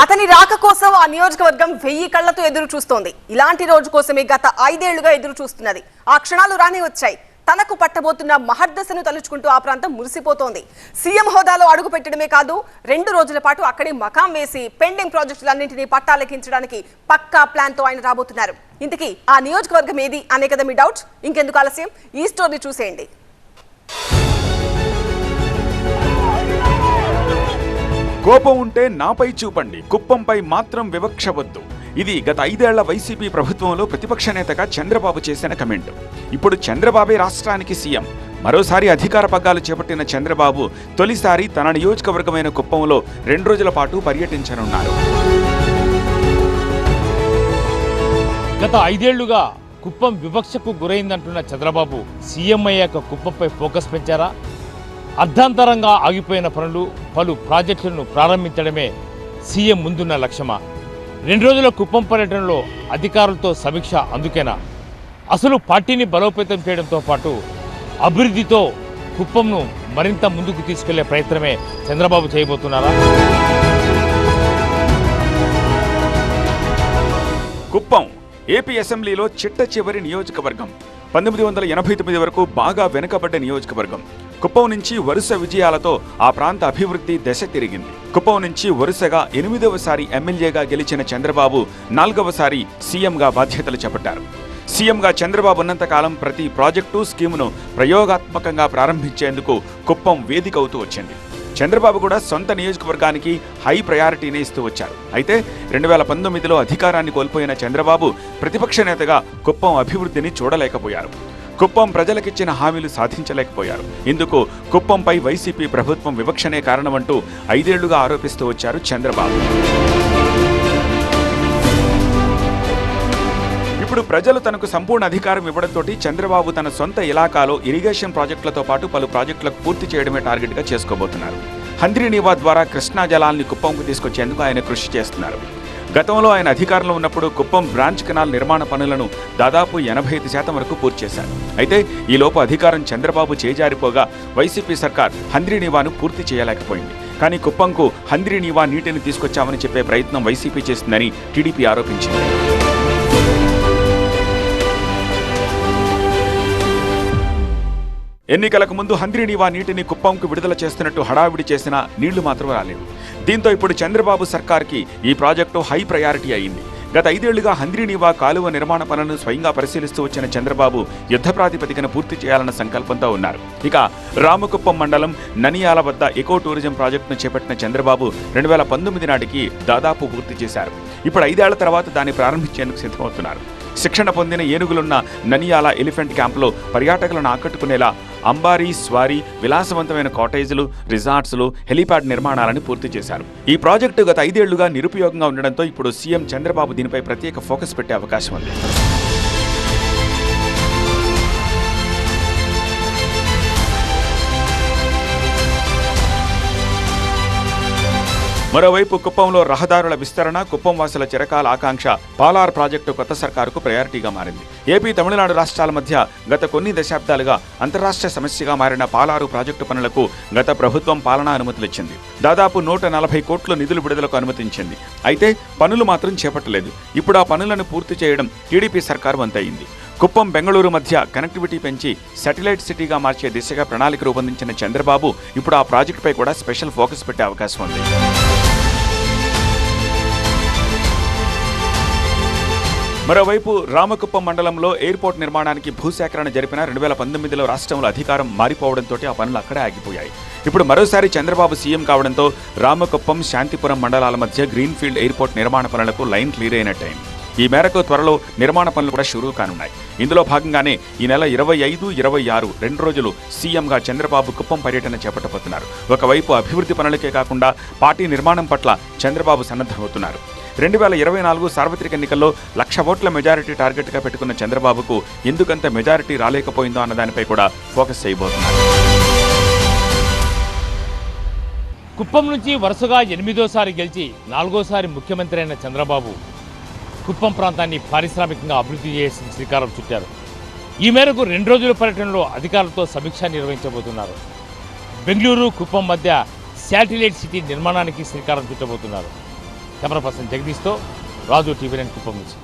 అతని రాక కోసం ఆ నియోజకవర్గం వెయ్యి కళ్ళతో ఎదురు చూస్తోంది. ఇలాంటి రోజు కోసమే గత ఐదేళ్ళుగా ఎదురు చూస్తున్నది. ఆ క్షణాలు రానే వచ్చాయి. తనకు పట్టబోతున్న మహర్దశను తలుచుకుంటూ ఆ ప్రాంతం మురిసిపోతోంది. సీఎం హోదాలో అడుగు పెట్టడమే కాదు రెండు రోజుల పాటు అక్కడే మకాం వేసి పెండింగ్ ప్రాజెక్టులన్నింటినీ పట్టాలెక్కించడానికి పక్కా ప్లాన్తో ఆయన రాబోతున్నారు. ఇంతకీ ఆ నియోజకవర్గం ఏది అనే కదా మీ డౌట్? ఇంకెందుకు ఆలస్యం? ఈ స్టోరీ చూసేయండి. కోపం ఉంటే నాపై చూపండి కుప్పంపై మాత్రం వివక్ష వద్దు ఇది గత ఐదేళ్ళ వైసీపీ ప్రభుత్వంలో ప్రతిపక్ష నేతగా చంద్రబాబు చేసిన కమెంట్. ఇప్పుడు చంద్రబాబే రాష్ట్రానికి సీఎం. మరోసారి అధికార పగ్గాలు చేపట్టిన చంద్రబాబు తొలిసారి తన నియోజకవర్గమైన కుప్పంలో రెండు రోజుల పాటు పర్యటించనున్నారు. గత ఐదేళ్ళుగా కుప్పం వివక్షకు గురైందంటున్న చంద్రబాబు సీఎం అయ్యాక కుప్పంపై ఫోకస్ పెంచారా? అర్ధాంతరంగా ఆగిపోయిన పనులు పలు ప్రాజెక్టులను ప్రారంభించడమే సీఎం ముందున్న లక్ష్యమా? రెండు రోజుల కుప్పం పర్యటనలో అధికారులతో సమీక్ష అందుకేనా? అసలు పార్టీని బలోపేతం చేయడంతో పాటు అభివృద్ధితో కుప్పంను మరింత ముందుకు తీసుకెళ్ళే ప్రయత్నమే చంద్రబాబు చేయబోతున్నారా? కుప్పం ఏపీ అసెంబ్లీలో చిట్ట చివరి నియోజకవర్గం. పంతొమ్మిది వందల ఎనభై తొమ్మిది వరకు బాగా వెనుకబడ్డ నియోజకవర్గం. కుప్పం నుంచి వరుస విజయాలతో ఆ ప్రాంత అభివృద్ధి దశ తిరిగింది. కుప్పం నుంచి వరుసగా ఎనిమిదవసారి ఎమ్మెల్యేగా గెలిచిన చంద్రబాబు నాలుగవసారి సీఎంగా బాధ్యతలు చేపట్టారు. సీఎంగా చంద్రబాబు ఉన్నంతకాలం ప్రతి ప్రాజెక్టు స్కీమును ప్రయోగాత్మకంగా ప్రారంభించేందుకు కుప్పం వేదిక అవుతూ వచ్చింది. చంద్రబాబు కూడా సొంత నియోజకవర్గానికి హై ప్రయారిటీనే ఇస్తూ వచ్చారు. అయితే రెండు వేల పంతొమ్మిదిలో అధికారాన్ని కోల్పోయిన చంద్రబాబు ప్రతిపక్ష నేతగా కుప్పం అభివృద్ధిని చూడలేకపోయారు. కుప్పం ప్రజలకిచ్చిన హామీలు సాధించలేకపోయారు. ఇందుకు కుప్పంపై వైసీపీ ప్రభుత్వం వివక్షనే కారణమంటూ ఐదేళ్ళుగా ఆరోపిస్తూ వచ్చారు చంద్రబాబు. ఇప్పుడు ప్రజలు తనకు సంపూర్ణ అధికారం ఇవ్వడంతో చంద్రబాబు తన సొంత ఇలాకాలో ఇరిగేషన్ ప్రాజెక్టులతో పాటు పలు ప్రాజెక్టులకు పూర్తి చేయడమే టార్గెట్గా చేసుకోబోతున్నారు. హంద్రీనీవా ద్వారా కృష్ణా జలాల్ని కుప్పంకు తీసుకొచ్చేందుకు ఆయన కృషి చేస్తున్నారు. గతంలో ఆయన అధికారంలో ఉన్నప్పుడు కుప్పం బ్రాంచ్ కెనాల్ నిర్మాణ పనులను దాదాపు ఎనభై ఐదు శాతం వరకు పూర్తి చేశారు. అయితే ఈలోపు అధికారం చంద్రబాబు చేజారిపోగా వైసీపీ సర్కార్ హంద్రీనీవాను పూర్తి చేయలేకపోయింది. కానీ కుప్పంకు హంద్రీనీవా నీటిని తీసుకొచ్చామని చెప్పే ప్రయత్నం వైసీపీ చేస్తుందని టీడీపీ ఆరోపించింది. ఎన్నికలకు ముందు హంద్రీనీవా నీటిని కుప్పంకు విడుదల చేస్తున్నట్టు హడావిడి చేసిన నీళ్ళు మాత్రం రాలేవు దీంతో ఇప్పుడు చంద్రబాబు సర్కార్కి ఈ ప్రాజెక్టు హై ప్రయారిటీ అయింది. గత ఐదేళ్ళుగా హంద్రీనీవా కాలువ నిర్మాణ పనులను స్వయంగా పరిశీలిస్తూ వచ్చిన చంద్రబాబు యుద్ధ ప్రాతిపదికన పూర్తి చేయాలన్న సంకల్పంతో ఉన్నారు. ఇక రామకుప్పం మండలం ననియాల వద్ద ఎకో టూరిజం ప్రాజెక్టును చేపట్టిన చంద్రబాబు రెండు వేల పంతొమ్మిది నాటికి దాదాపు పూర్తి చేశారు. ఇప్పుడు ఐదేళ్ళ తర్వాత దాన్ని ప్రారంభించేందుకు సిద్ధమవుతున్నారు. శిక్షణ పొందిన ఏనుగులున్న ననియాల ఎలిఫెంట్ క్యాంపులో పర్యాటకులను ఆకట్టుకునేలా అంబారీ స్వారీ విలాసవంతమైన కాటేజీలు రిసార్ట్స్లు హెలీప్యాడ్ నిర్మాణాలను పూర్తి చేశారు. ఈ ప్రాజెక్టు గత ఐదేళ్ళుగా నిరుపయోగంగా ఉండడంతో ఇప్పుడు సీఎం చంద్రబాబు దీనిపై ప్రత్యేక ఫోకస్ పెట్టే అవకాశం ఉంది. మరోవైపు కుప్పంలో రహదారుల విస్తరణ కుప్పం వాసుల చిరకాల ఆకాంక్ష పాలార్ ప్రాజెక్టు కొత్త సర్కారుకు ప్రయారిటీగా మారింది. ఏపీ తమిళనాడు రాష్ట్రాల మధ్య గత కొన్ని దశాబ్దాలుగా అంతరాష్ట్ర సమస్యగా మారిన పాలారు ప్రాజెక్టు పనులకు గత ప్రభుత్వం పాలనా అనుమతులిచ్చింది. దాదాపు నూట నలభై కోట్ల నిధులు విడుదలకు అనుమతించింది. అయితే పనులు మాత్రం చేపట్టలేదు. ఇప్పుడు ఆ పనులను పూర్తి చేయడం టీడీపీ సర్కారు వంతయింది. కుప్పం బెంగళూరు మధ్య కనెక్టివిటీ పెంచి శాటిలైట్ సిటీగా మార్చే దిశగా ప్రణాళిక రూపొందించిన చంద్రబాబు ఇప్పుడు ఆ ప్రాజెక్టుపై కూడా స్పెషల్ ఫోకస్ పెట్టే అవకాశం ఉంది. మరోవైపు రామకుప్పం మండలంలో ఎయిర్పోర్ట్ నిర్మాణానికి భూసేకరణ జరిపిన రెండు వేల పంతొమ్మిదిలో రాష్ట్రంలో అధికారం మారిపోవడంతో ఆ పనులు అక్కడే ఆగిపోయాయి. ఇప్పుడు మరోసారి చంద్రబాబు సీఎం కావడంతో రామకుప్పం శాంతిపురం మండలాల మధ్య గ్రీన్ఫీల్డ్ ఎయిర్పోర్ట్ నిర్మాణ పనులకు లైన్ క్లియర్ అయినట్టయింది. ఈ మేరకు త్వరలో నిర్మాణ పనులు కూడా షురూ కానున్నాయి. ఇందులో భాగంగానే ఈ నెల ఇరవై ఐదు ఇరవై ఆరు రెండు రోజులు సీఎంగా చంద్రబాబు కుప్పం పర్యటన చేపట్టబోతున్నారు. ఒకవైపు అభివృద్ధి పనులకే కాకుండా పార్టీ నిర్మాణం పట్ల చంద్రబాబు సన్నద్ధమవుతున్నారు. రెండు వేల ఇరవై నాలుగు సార్వత్రిక ఎన్నికల్లో లక్ష ఓట్ల మెజారిటీ టార్గెట్గా పెట్టుకున్న చంద్రబాబుకు ఎందుకంత మెజారిటీ రాలేకపోయిందో అన్న దానిపై కూడా ఫోకస్ చేయబోతున్నారు. కుప్పం నుంచి వరుసగా ఎనిమిదోసారి గెలిచి నాలుగోసారి ముఖ్యమంత్రి అయిన చంద్రబాబు కుప్పం ప్రాంతాన్ని పారిశ్రామికంగా అభివృద్ధి చేసి శ్రీకారం చుట్టారు. ఈ మేరకు రెండు రోజుల పర్యటనలో అధికారులతో సమీక్ష నిర్వహించబోతున్నారు. బెంగళూరు కుప్పం మధ్య శాటిలైట్ సిటీ నిర్మాణానికి శ్రీకారం చుట్టబోతున్నారు. కెమెరా పర్సన్ జగదీష్తో రాజు టీవీ నైన్ కుప్పం నుంచి.